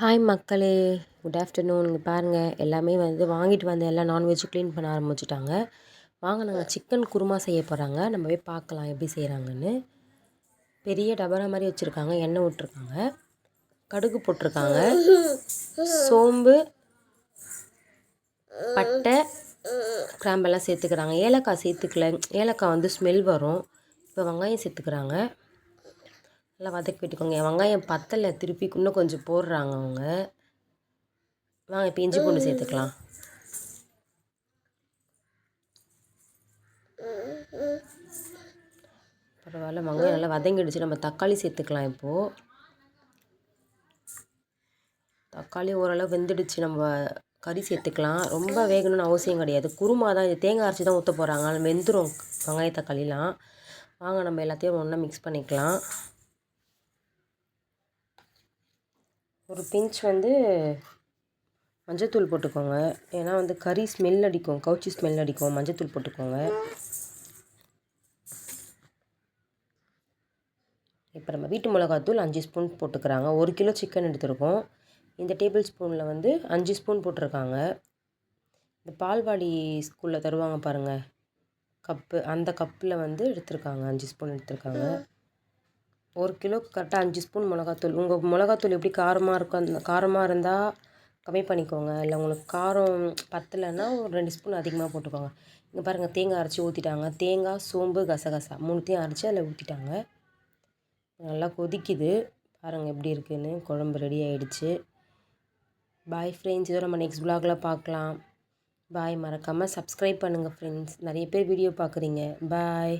Hi மக்களே. Good afternoon இங்கே பாருங்கள் எல்லாமே வந்து வாங்கிட்டு வந்து எல்லாம் நான்வெஜ் க்ளீன் பண்ண ஆரம்பிச்சிட்டாங்க. வாங்க நாங்கள் சிக்கன் குருமா செய்ய போகிறாங்க நம்ம போய் பார்க்கலாம் எப்படி செய்கிறாங்கன்னு பெரிய டபரா மாதிரி வச்சுருக்காங்க. எண்ணெய் விட்ருக்காங்க கடுகு போட்டிருக்காங்க. சோம்பு பட்டை கிராம்பெல்லாம் சேர்த்துக்கிறாங்க. ஏலக்காய் சேர்த்துக்கல. ஏலக்காய் வந்து ஸ்மெல் வரும். இப்போ வெங்காயம் சேர்த்துக்கிறாங்க. நல்லா வதக்கி விட்டுக்கோங்க வெங்காயம் பத்தலை திருப்பி இன்னும் கொஞ்சம் போடுறாங்க அவங்க. வாங்க இப்போ இஞ்சி பூண்டு சேர்த்துக்கலாம். பரவாயில்ல வெங்காயம் நல்லா வதங்கிடுச்சு. நம்ம தக்காளி சேர்த்துக்கலாம் இப்போது தக்காளி ஓரளவு வெந்துடுச்சு. நம்ம கறி சேர்த்துக்கலாம். ரொம்ப வேகணும்னு அவசியம் கிடையாது. குருமா தான் இது தேங்காய் அரைச்சி தான் ஊற்ற போகிறாங்க அதில் வெந்துடும் வெங்காய தக்காளிலாம். வாங்க நம்ம எல்லாத்தையும் ஒன்றா மிக்ஸ் பண்ணிக்கலாம். ஒரு பிஞ்ச் வந்து மஞ்சத்தூள் போட்டுக்கோங்க. ஏன்னா வந்து கறி ஸ்மெல் அடிக்கும். கவுச்சி ஸ்மெல் அடிக்கும். மஞ்சத்தூள் போட்டுக்கோங்க. இப்போ நம்ம வீட்டு மிளகாத்தூள் அஞ்சு ஸ்பூன் போட்டுக்கிறாங்க. ஒரு கிலோ சிக்கன் எடுத்துருக்கோம். இந்த டேபிள் ஸ்பூனில் வந்து அஞ்சு ஸ்பூன் போட்டிருக்காங்க. இந்த பால்வாடி ஸ்கூலில் தருவாங்க பாருங்கள் கப்பு அந்த கப்பில் வந்து எடுத்திருக்காங்க. அஞ்சு ஸ்பூன் எடுத்திருக்காங்க. ஒரு கிலோ கரெக்டாக அஞ்சு ஸ்பூன் மிளகாத்தூள். உங்கள் மிளகாத்தூள் எப்படி காரமாக இருக்கும் அந்த காரமாக இருந்தால் கம்மி பண்ணிக்கோங்க. இல்லை உங்களுக்கு காரம் பத்தலைன்னா ஒரு ரெண்டு ஸ்பூன் அதிகமாக போட்டுக்கோங்க. இங்கே பாருங்கள் தேங்காய் அரைச்சி ஊற்றிட்டாங்க தேங்காய் சோம்பு கசகசா மூணுத்தையும் அரைச்சி அதில் ஊற்றிட்டாங்க நல்லா கொதிக்குது. பாருங்கள் எப்படி இருக்குதுன்னு குழம்பு ரெடி ஆகிடுச்சு பாய் ஃப்ரெண்ட்ஸ் இதோ நம்ம நெக்ஸ்ட் ப்ளாகில் பார்க்கலாம் பாய் மறக்காமல் சப்ஸ்கிரைப் பண்ணுங்கள் ஃப்ரெண்ட்ஸ் நிறைய பேர் வீடியோ பார்க்குறீங்க பாய்